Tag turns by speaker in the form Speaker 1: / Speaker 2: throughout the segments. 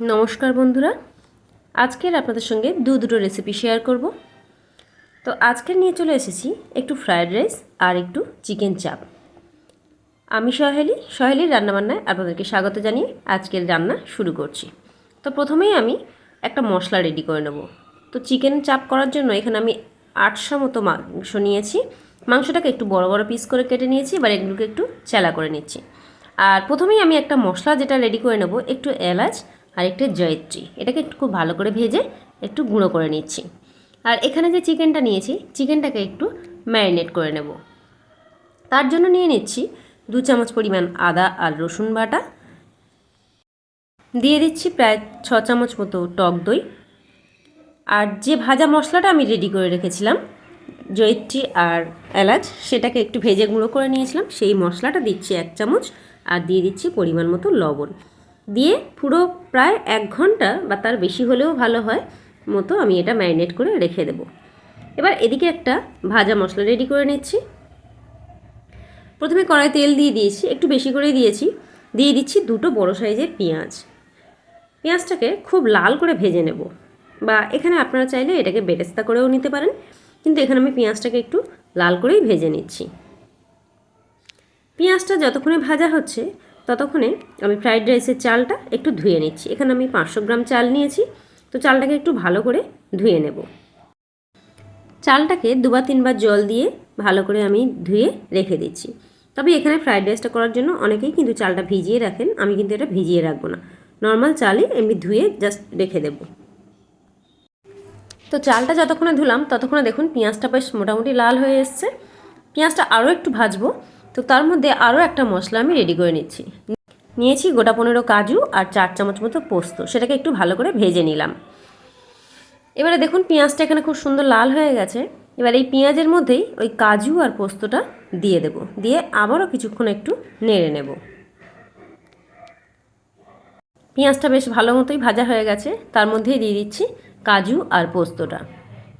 Speaker 1: নমস্কার বন্ধুরা। আজকের আপনাদের সঙ্গে দু দুটো রেসিপি শেয়ার করব। তো আজকের নিয়ে চলে এসেছি একটু ফ্রায়েড রাইস আর একটু চিকেন চাপ আমি সহেলি, সহেলির রান্নাবান্নায় আপনাদেরকে স্বাগত জানিয়ে আজকের রান্না শুরু করছি। তো প্রথমেই আমি একটা মশলা রেডি করে নেব। তো চিকেন চাপ করার জন্য এখানে আমি আটশো মতো মাংস নিয়েছি। মাংসটাকে একটু বড় বড় পিস করে কেটে নিয়েছি, এবার এগুলোকে একটু চেলা করে নিচ্ছি। আর প্রথমেই আমি একটা মশলা যেটা রেডি করে নেব, একটু এলাচ আর একটু জয়ত্রী। এটাকে একটু খুব ভালো করে ভেজে একটু গুঁড়ো করে নিচ্ছি। আর এখানে যে চিকেনটা নিয়েছি, চিকেনটাকে একটু ম্যারিনেট করে নেব। তার জন্য নিয়ে নিচ্ছি দু চামচ পরিমাণ আদা আর রসুন বাটা। দিয়ে দিচ্ছি প্রায় ছ চামচ মতো টক দই। আর যে ভাজা মশলাটা আমি রেডি করে রেখেছিলাম, জয়ত্রী আর এলাচ, সেটাকে একটু ভেজে গুঁড়ো করে নিয়েছিলাম। সেই মশলাটা দিচ্ছি এক চামচ আর দিয়ে দিচ্ছি পরিমাণ মতো লবণ। দিয়ে পুরো প্রায় এক ঘণ্টা বা তার বেশি হলেও ভালো হয় মতো আমি এটা ম্যারিনেট করে রেখে দেব। এবার এদিকে একটা ভাজা মশলা রেডি করে নিচ্ছি। প্রথমে কড়াই তেল দিয়ে দিয়েছি, একটু বেশি করে দিয়েছি। দিয়ে দিচ্ছি দুটো বড় সাইজের পেঁয়াজ। পেঁয়াজটাকে খুব লাল করে ভেজে নেব বা এখানে আপনারা চাইলে এটাকে বেরেস্তা করেও নিতে পারেন, কিন্তু এখানে আমি পেঁয়াজটাকে একটু লাল করেই ভেজে নিচ্ছি। পেঁয়াজটা যতক্ষণে ভাজা হচ্ছে ততক্ষণে আমি ফ্রাইড রাইসের চালটা একটু ধুয়ে নিচ্ছি। এখানে আমি পাঁচশো গ্রাম চাল নিয়েছি। তো চালটাকে একটু ভালো করে ধুয়ে নেব। চালটাকে দুবার তিনবার জল দিয়ে ভালো করে আমি ধুয়ে রেখে দিচ্ছি। তবে এখানে ফ্রাইড রাইসটা করার জন্য অনেকেই কিন্তু চালটা ভিজিয়ে রাখেন। আমি কিন্তু এটা ভিজিয়ে রাখব না। নর্মাল চালই এমনি ধুয়ে জাস্ট রেখে দেব। তো চালটা যতক্ষণে ধুলাম, ততক্ষণে দেখুন পেঁয়াজটা বেশ মোটামুটি লাল হয়ে এসছে। পেঁয়াজটা আরও একটু ভাজবো। তো তার মধ্যে আরও একটা মশলা আমি রেডি করে নিচ্ছি। নিয়েছি গোটা পনেরো কাজু আর চার চামচ মতো পোস্ত, সেটাকে একটু ভালো করে ভেজে নিলাম। এবারে দেখুন, পেঁয়াজটা এখানে খুব সুন্দর লাল হয়ে গেছে। এবার এই পেঁয়াজের মধ্যেই ওই কাজু আর পোস্তটা দিয়ে দেব। দিয়ে আবারও কিছুক্ষণ একটু নেড়ে নেব। পেঁয়াজটা বেশ ভালো মতোই ভাজা হয়ে গেছে। তার মধ্যেই দিয়ে দিচ্ছি কাজু আর পোস্তটা।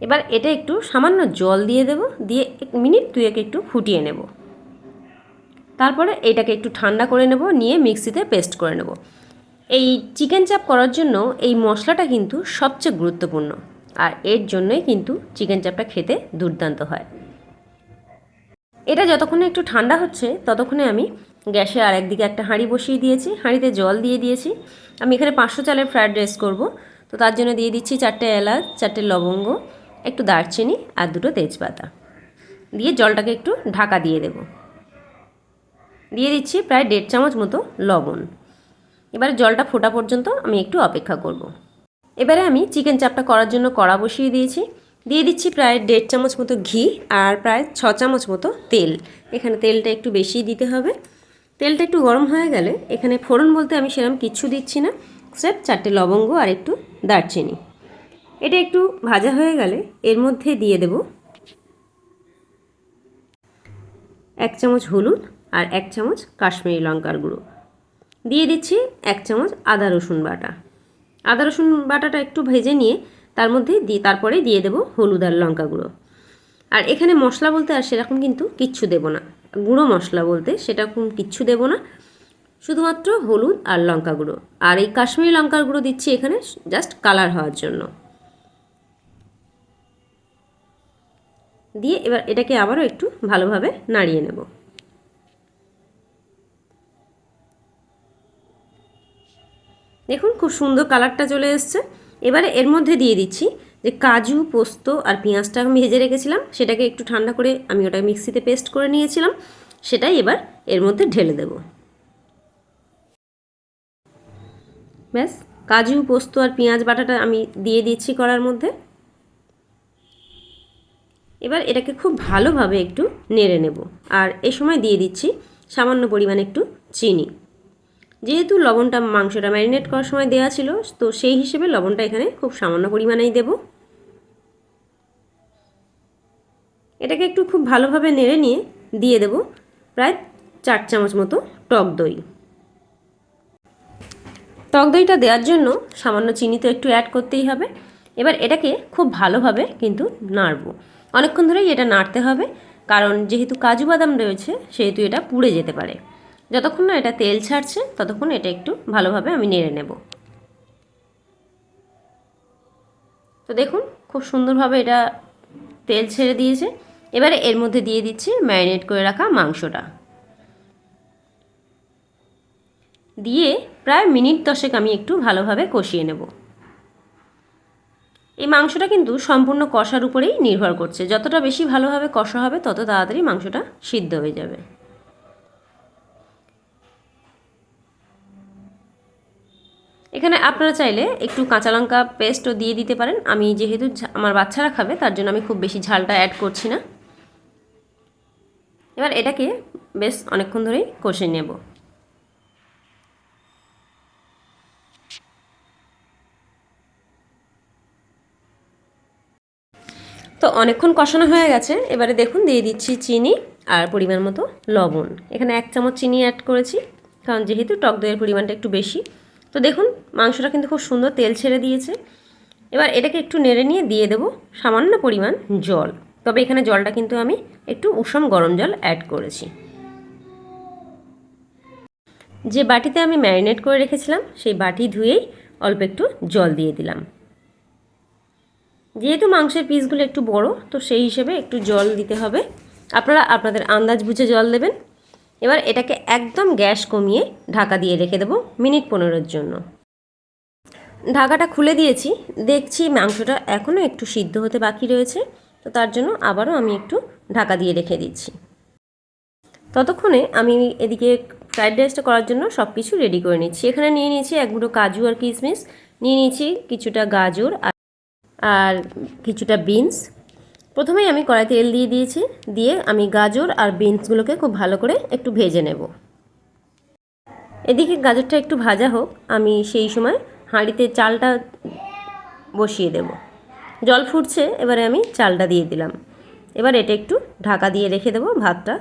Speaker 1: এবার এটা একটু সামান্য জল দিয়ে দেব। দিয়ে এক মিনিট দুয়েক একটু ফুটিয়ে নেব। তারপরে এটাকে একটু ঠান্ডা করে নেব, নিয়ে মিক্সিতে পেস্ট করে নেব। এই চিকেন চাপ করার জন্য এই মশলাটা কিন্তু সবচেয়ে গুরুত্বপূর্ণ, আর এর জন্যই কিন্তু চিকেন চাপটা খেতে দুর্দান্ত হয়। এটা যতক্ষণে একটু ঠান্ডা হচ্ছে, ততক্ষণে আমি গ্যাসে আর একদিকে একটা হাঁড়ি বসিয়ে দিয়েছি, হাঁড়িতে জল দিয়ে দিয়েছি। আমি এখানে পাঁচশো চালের ফ্রায়েড রাইস করব, তো তার জন্য দিয়ে দিচ্ছি চারটে এলাচ, চারটে লবঙ্গ, একটু দারচিনি আর দুটো তেজপাতা। দিয়ে জলটাকে একটু ঢাকা দিয়ে দেবো। দিয়ে দিচ্ছি প্রায় দেড় চামচ মতো লবণ। এবারে জলটা ফোটা পর্যন্ত আমি একটু অপেক্ষা করব। এবারে আমি চিকেন চাপটা করার জন্য কড়া বসিয়ে দিয়েছি। দিয়ে দিচ্ছি প্রায় দেড় চামচ মতো ঘি আর প্রায় ছ চামচ মতো তেল। এখানে তেলটা একটু বেশি দিতে হবে। তেলটা একটু গরম হয়ে গেলে এখানে ফোড়ন বলতে আমি সেরকম কিচ্ছু দিচ্ছি না। স্রেফ চারটে লবঙ্গ আর একটু দারচিনি। এটা একটু ভাজা হয়ে গেলে এর মধ্যে দিয়ে দেব এক চামচ হলুদ আর এক চামচ কাশ্মীরি লঙ্কার গুঁড়ো। দিয়ে দিচ্ছি এক চামচ আদা রসুন বাটা। আদা রসুন বাটাটা একটু ভেজে নিয়ে তার মধ্যে দিয়ে তারপরে দিয়ে দেবো হলুদ আর লঙ্কা গুঁড়ো। আর এখানে মশলা বলতে আর সেরকম কিন্তু কিচ্ছু দেবো না। গুঁড়ো মশলা বলতে সেরকম কিচ্ছু দেবো না। শুধুমাত্র হলুদ আর লঙ্কা গুঁড়ো। আর এই কাশ্মীরি লঙ্কার গুঁড়ো দিচ্ছি এখানে জাস্ট কালার হওয়ার জন্য। দিয়ে এবার এটাকে আবারও একটু ভালোভাবে নাড়িয়ে নেব। দেখুন, খুব সুন্দর কালারটা চলে এসছে। এবারে এর মধ্যে দিয়ে দিচ্ছি যে কাজু, পোস্ত আর পেঁয়াজটা আমি ভেজে রেখেছিলাম। সেটাকে একটু ঠান্ডা করে আমি ওটা মিক্সিতে পেস্ট করে নিয়েছিলাম। সেটাই এবার এর মধ্যে ঢেলে দেব। ব্যাস, কাজু, পোস্ত আর পেঁয়াজ বাটাটা আমি দিয়ে দিচ্ছি করার মধ্যে। এবার এটাকে খুব ভালোভাবে একটু নেড়ে নেব। আর এ সময় দিয়ে দিচ্ছি সামান্য পরিমাণে একটু চিনি। যেহেতু লবণটা মাংসটা ম্যারিনেট করার সময় দেওয়া ছিল, তো সেই হিসেবে লবণটা এখানে খুব সামান্য পরিমাণেই দেব। এটাকে একটু খুব ভালোভাবে নেড়ে নিয়ে দিয়ে দেব প্রায় চার চামচ মতো টক দই। টক দইটা দেওয়ার জন্য সামান্য চিনি তো একটু অ্যাড করতেই হবে। এবার এটাকে খুব ভালোভাবে কিন্তু নাড়বো। অনেকক্ষণ ধরেই এটা নাড়তে হবে, কারণ যেহেতু কাজু বাদাম রয়েছে, সেহেতু এটা পুড়ে যেতে পারে। যতক্ষণ না এটা তেল ছাড়ছে, ততক্ষণ এটা একটু ভালোভাবে আমি নেড়ে নেব। তো দেখুন, খুব সুন্দরভাবে এটা তেল ছেড়ে দিয়েছে। এবারে এর মধ্যে দিয়ে দিচ্ছি ম্যারিনেট করে রাখা মাংসটা। দিয়ে প্রায় মিনিট দশেক আমি একটু ভালোভাবে কষিয়ে নেব। এই মাংসটা কিন্তু সম্পূর্ণ কষার উপরেই নির্ভর করছে। যতটা বেশি ভালোভাবে কষা হবে, তত তাড়াতাড়ি মাংসটা সিদ্ধ হয়ে যাবে। এখানে আপনারা চাইলে একটু কাঁচা লঙ্কা পেস্টও দিয়ে দিতে পারেন। আমি যেহেতু আমার বাচ্চারা খাবে, তার জন্য আমি খুব বেশি ঝালটা অ্যাড করছি না। এবার এটাকে বেশ অনেকক্ষণ ধরেই কষে নেব। তো অনেকক্ষণ কষানো হয়ে গেছে। এবারে দেখুন, দিয়ে দিচ্ছি চিনি আর পরিমাণ মতো লবণ। এখানে এক চামচ চিনি অ্যাড করেছি, কারণ যেহেতু টক দইয়ের পরিমাণটা একটু বেশি তো দেখুন, মাংসটা কিন্তু খুব সুন্দর তেল ছেড়ে দিয়েছে। এবার এটাকে একটু নেড়ে নিয়ে দিয়ে দেবো সামান্য পরিমাণ জল। তবে এখানে জলটা কিন্তু আমি একটু উষম গরম জল অ্যাড করেছি। যে বাটিতে আমি ম্যারিনেট করে রেখেছিলাম, সেই বাটি ধুয়েই অল্প একটু জল দিয়ে দিলাম। যেহেতু মাংসের পিসগুলো একটু বড়, তো সেই হিসেবে একটু জল দিতে হবে। আপনারা আপনাদের আন্দাজ বুঝে জল দেবেন। এবার এটাকে একদম গ্যাস কমিয়ে ঢাকা দিয়ে রেখে দেবো মিনিট পনেরোর জন্য। ঢাকাটা খুলে দিয়েছি, দেখছি মাংসটা এখনও একটু সিদ্ধ হতে বাকি রয়েছে, তো তার জন্য আবারও আমি একটু ঢাকা দিয়ে রেখে দিচ্ছি। ততক্ষণে আমি এদিকে ফ্রাইড রাইসটা করার জন্য সব কিছু রেডি করে নিচ্ছি। এখানে নিয়ে নিয়েছি এক মুঠো কাজু আর কিশমিশ, নিয়ে নিয়েছি কিছুটা গাজর আর কিছুটা বিনস প্রথমেই আমি কড়াই তেল দিয়ে দিয়েছি, দিয়ে আমি গাজর আর বিনসগুলোকে খুব ভালো করে একটু ভেজে নেব। এদিকে গাজরটা একটু ভাজা হোক, আমি সেই সময় হাঁড়িতে চালটা বসিয়ে দেব। জল ফুটছে, এবারে আমি চালটা দিয়ে দিলাম। এবার এটা একটু ঢাকা দিয়ে রেখে দেবো ভাতটা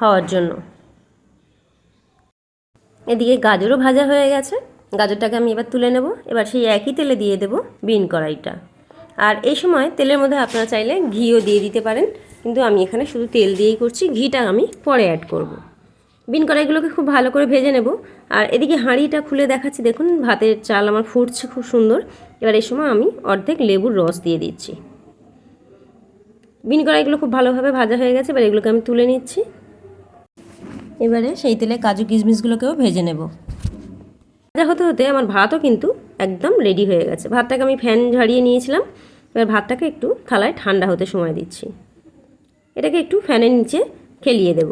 Speaker 1: হওয়ার জন্য। এদিকে গাজরও ভাজা হয়ে গেছে, গাজরটাকে আমি এবার তুলে নেব। এবার সেই একই তেলে দিয়ে দেব বিন কড়াইটা। আর এই সময় তেলের মধ্যে আপনারা চাইলে ঘিও দিয়ে দিতে পারেন। কিন্তু আমি এখানে শুধু তেল দিয়েই করছি, ঘিটা আমি পরে অ্যাড করব। বিন কড়াইগুলোকে খুব ভালো করে ভেজে নেব। আর এদিকে হাঁড়িটা খুলে দেখাচ্ছি, দেখুন ভাতের চাল আমার ফুটছে খুব সুন্দর। এবার এই সময় আমি অর্ধেক লেবুর রস দিয়ে দিচ্ছি। বিন কড়াইগুলো খুব ভালোভাবে ভাজা হয়ে গেছে, এবার এগুলোকে আমি তুলে নিচ্ছি। এবারে সেই তেলে কাজু কিশমিশগুলোকেও ভেজে নেব। ভাজা হতে হতে আমার ভাতও কিন্তু একদম রেডি হয়ে গেছে। ভাতটাকে আমি ফ্যান ঝাড়িয়ে নিয়েছিলাম। এবার ভাতটাকে একটু থালায় ঠান্ডা হতে সময় দিচ্ছি। এটাকে একটু ফ্যানের নিচে খেলিয়ে দেব।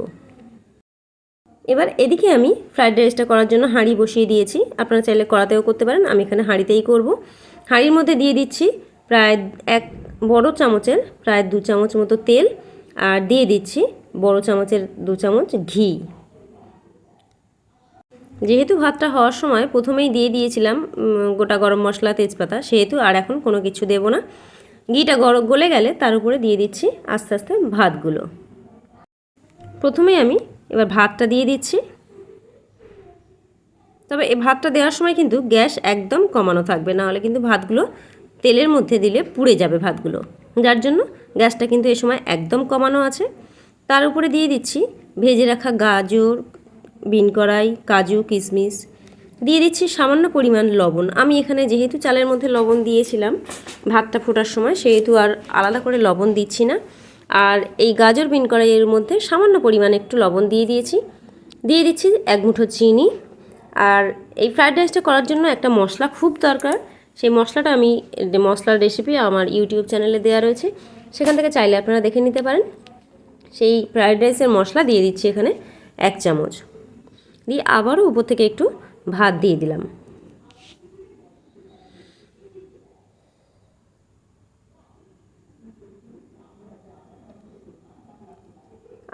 Speaker 1: এবার এদিকে আমি ফ্রাইড রাইসটা করার জন্য হাঁড়ি বসিয়ে দিয়েছি। আপনারা চাইলে কড়াতেও করতে পারেন, আমি এখানে হাঁড়িতেই করব। হাঁড়ির মধ্যে দিয়ে দিচ্ছি প্রায় এক বড় চামচের, প্রায় দু চামচ মতো তেল। আর দিয়ে দিচ্ছি বড় চামচের দু চামচ ঘি। যেহেতু ভাতটা হওয়ার সময় প্রথমেই দিয়ে দিয়েছিলাম গোটা গরম মশলা তেজপাতা, সেহেতু আর এখন কোনো কিছু দেব না। ঘিটা গর গলে গেলে তার উপরে দিয়ে দিচ্ছি আস্তে আস্তে ভাতগুলো। প্রথমেই আমি এবার ভাতটা দিয়ে দিচ্ছি। তবে এই ভাতটা দেওয়ার সময় কিন্তু গ্যাস একদম কমানো থাকবে না হলে কিন্তু ভাতগুলো তেলের মধ্যে দিলে পুড়ে যাবে ভাতগুলো। যার জন্য গ্যাসটা কিন্তু এ সময় একদম কমানো আছে। তার উপরে দিয়ে দিচ্ছি ভেজে রাখা গাজর বিন কড়াই, কাজু, কিশমিশ। দিয়ে দিচ্ছি সামান্য পরিমাণ লবণ। আমি এখানে যেহেতু চালের মধ্যে লবণ দিয়েছিলাম, ভাতটা ফোটার সময়, সেহেতু আর আলাদা করে লবণ দিচ্ছি না। আর এই গাজর বিন কড়াইয়ের মধ্যে সামান্য পরিমাণ একটু লবণ দিয়ে দিয়েছি। দিয়ে দিচ্ছি এক মুঠো চিনি। আর এই ফ্রায়েড রাইসটা করার জন্য একটা মশলা খুব দরকার। সেই মশলাটা আমি মশলার রেসিপি আমার ইউটিউব চ্যানেলে দেওয়া রয়েছে, সেখান থেকে চাইলে আপনারা দেখে নিতে পারেন। সেই ফ্রায়েড রাইসের মশলা দিয়ে দিচ্ছি এখানে এক চামচ। দিয়ে আবারও উপর থেকে একটু ভাত দিয়ে দিলাম।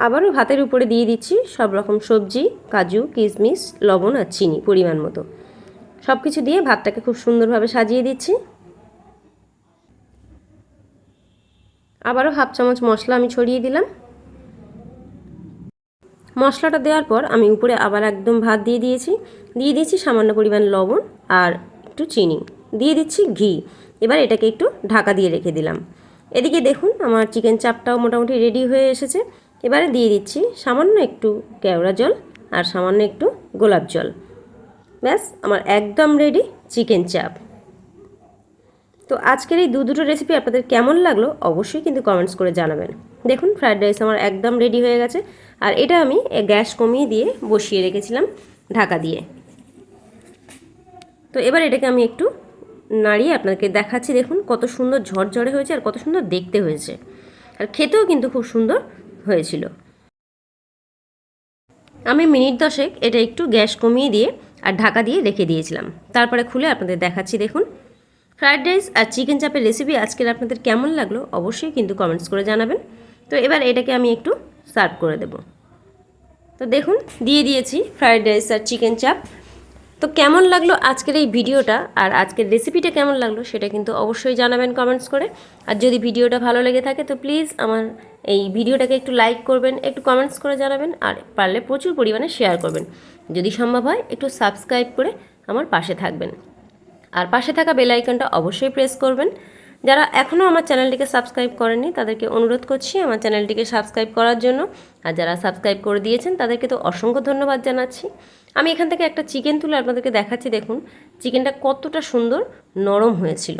Speaker 1: আবারও ভাতের উপরে দিয়ে দিচ্ছি সব রকম সবজি, কাজু, কিশমিশ, লবণ আর চিনি পরিমাণ মতো। সব কিছু দিয়ে ভাতটাকে খুব সুন্দরভাবে সাজিয়ে দিচ্ছি। আবারও হাফ চামচ মশলা আমি ছড়িয়ে দিলাম। মশলাটা দেওয়ার পর আমি উপরে আবার একদম ভাত দিয়ে দিয়েছি। দিয়ে দিয়েছি সামান্য পরিমাণ লবণ আর একটু চিনি। দিয়ে দিচ্ছি ঘি। এবার এটাকে একটু ঢাকা দিয়ে রেখে দিলাম। এদিকে দেখুন আমার চিকেন চাপটাও মোটামুটি রেডি হয়ে এসেছে। এবারে দিয়ে দিচ্ছি সামান্য একটু কেওড়া জল আর সামান্য একটু গোলাপ জল। ব্যাস, আমার একদম রেডি চিকেন চাপ। তো আজকের এই দু দুটো রেসিপি আপনাদের কেমন লাগল অবশ্যই কিন্তু কমেন্টস করে জানাবেন। দেখুন ফ্রায়েড রাইস আমার একদম রেডি হয়ে গেছে। আর এটা আমি গ্যাস কমিয়ে দিয়ে বসিয়ে রেখেছিলাম ঢাকা দিয়ে। তো এবার এটাকে আমি একটু নাড়িয়ে আপনাকে দেখাচ্ছি, দেখুন কত সুন্দর ঝরঝরে হয়েছে আর কত সুন্দর দেখতে হয়েছে। আর খেতেও কিন্তু খুব সুন্দর হয়েছিল। আমি মিনিট দশেক এটা একটু গ্যাস কমিয়ে দিয়ে আর ঢাকা দিয়ে রেখে দিয়েছিলাম। তারপরে খুলে আপনাদের দেখাচ্ছি, দেখুন। ফ্রায়েড রাইস আর চিকেন চাপের রেসিপি আজকের আপনাদের কেমন লাগল অবশ্যই কিন্তু কমেন্টস করে জানাবেন। তো এবার এটাকে আমি একটু সার্ভ করে দেব। তো দেখুন, দিয়ে দিয়েছি ফ্রায়েড রাইস আর চিকেন চাপ। তো কেমন লাগল আজকের এই ভিডিওটা আর আজকের রেসিপিটা কেমন লাগল সেটা কিন্তু অবশ্যই জানাবেন কমেন্টস করে। আর যদি ভিডিওটা ভালো লেগে থাকে তো প্লিজ আমার এই ভিডিওটাকে একটু লাইক করবেন, একটু কমেন্টস করে জানাবেন আর পারলে প্রচুর পরিমাণে শেয়ার করবেন। যদি সম্ভব হয় একটু সাবস্ক্রাইব করে আমার পাশে থাকবেন। আর পাশে থাকা বেল আইকনটা অবশ্যই প্রেস করবেন। যারা এখনও আমার চ্যানেলটিকে সাবস্ক্রাইব করেননি, তাদেরকে অনুরোধ করছি আমার চ্যানেলটিকে সাবস্ক্রাইব করার জন্য। আর যারা সাবস্ক্রাইব করে দিয়েছেন, তাদেরকে তো অসংখ্য ধন্যবাদ জানাচ্ছি। আমি এখান থেকে একটা চিকেন তুলে আপনাদেরকে দেখাচ্ছি, দেখুন। চিকেনটা কতটা সুন্দর, নরম হয়েছিল।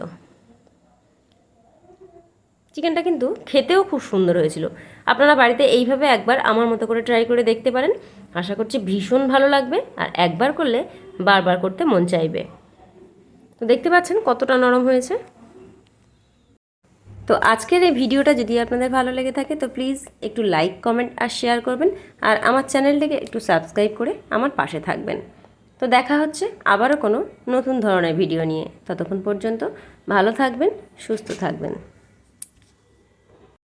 Speaker 1: চিকেনটা কিন্তু খেতেও খুব সুন্দর হয়েছিল। আপনারা বাড়িতে এইভাবে একবার আমার মতো করে ট্রাই করে দেখতে পারেন। আশা করছি ভীষণ ভালো লাগবে। আর একবার করলে বারবার করতে মন চাইবে। তো দেখতে পাচ্ছেন কতটা নরম হয়েছে। তো আজকের এই ভিডিওটা যদি আপনাদের ভালো লেগে থাকে, তো প্লিজ একটু লাইক, কমেন্ট আর শেয়ার করবেন। আর আমার চ্যানেলটিকে একটু সাবস্ক্রাইব করে আমার পাশে থাকবেন। তো দেখা হচ্ছে আবারও কোনো নতুন ধরনের ভিডিও নিয়ে। ততক্ষণ পর্যন্ত ভালো থাকবেন, সুস্থ থাকবেন।